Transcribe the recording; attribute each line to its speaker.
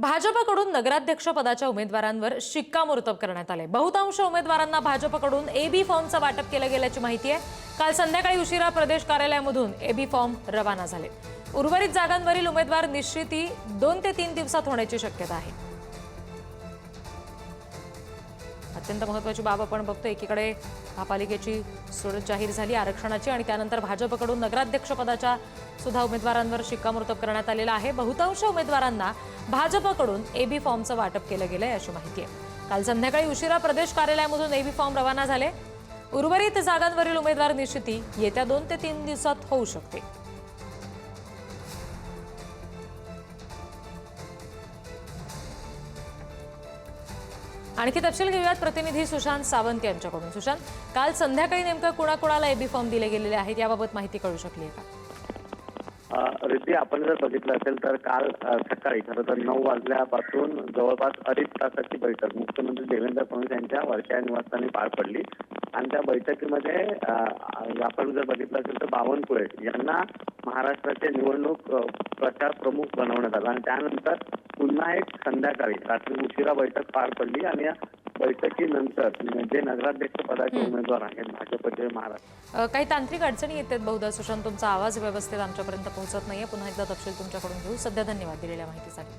Speaker 1: भाजपकडून नगराध्यक्ष पदाच्या उमेदवारांवर शिक्कामोर्तब करण्यात आले बहुतांश उमेदवारांना भाजपकडून एबी फॉर्मचं वाटप केलं गेल्याची माहिती आहे. काल संध्याकाळी उशिरा प्रदेश कार्यालयामधून एबी फॉर्म रवाना झाले. उर्वरित जागांवरील उमेदवार निश्चिती दोन ते तीन दिवसात होण्याची शक्यता आहे. अत्यंत महत्वाची बाब आपण बघतो एकीकडे महापालिकेची सोडत जाहीर झाली आरक्षणाची आणि त्यानंतर भाजपकडून नगराध्यक्षपदाच्या सुद्धा उमेदवारांवर शिक्कामोर्तब करण्यात आलेला आहे. बहुतांश उमेदवारांना भाजपकडून एबी फॉर्मचं वाटप केलं गेलंय अशी माहिती आहे. काल संध्याकाळी उशिरा प्रदेश कार्यालयामधून एबी फॉर्म रवाना झाले. उर्वरित जागांवरील उमेदवार निश्चिती येत्या दोन ते तीन दिवसात होऊ शकते. आणखी तपशील घेऊयात. प्रतिनिधी सुशांत सावंत यांच्याकडून. सुशांत काल संध्याकाळी नेमकं कुणाकुणाला एबी फॉर्म दिले गेलेले आहेत याबाबत माहिती कळू शकली आहे का?
Speaker 2: रिद्धी आपण जर बघितलं असेल तर काल सकाळी खरं तर नऊ वाजल्यापासून जवळपास अडीच तासाची बैठक मुख्यमंत्री देवेंद्र फडणवीस यांच्या वर्षा निवासस्थानी पार पडली. आणि त्या बैठकीमध्ये आपण जर बघितलं असेल तर बावनकुळे यांना महाराष्ट्राचे निवडणूक प्रचार प्रमुख बनवण्यात आलं. आणि त्यानंतर पुन्हा एक संध्याकाळी रात्री उशिरा बैठक पार पडली आणि या बैठकीनंतर जे नगराध्यक्ष पदाचे उमेदवार आहेत भाजपचे महाराष्ट्र
Speaker 1: काही तांत्रिक अडचणी येतात बहुधा सुशांत तुमचा आवाज व्यवस्थित आमच्यापर्यंत पोहोचत नाहीये. पुन्हा एकदा तपशील तुमच्याकडून घेऊ. सध्या धन्यवाद दिलेल्या माहितीसाठी.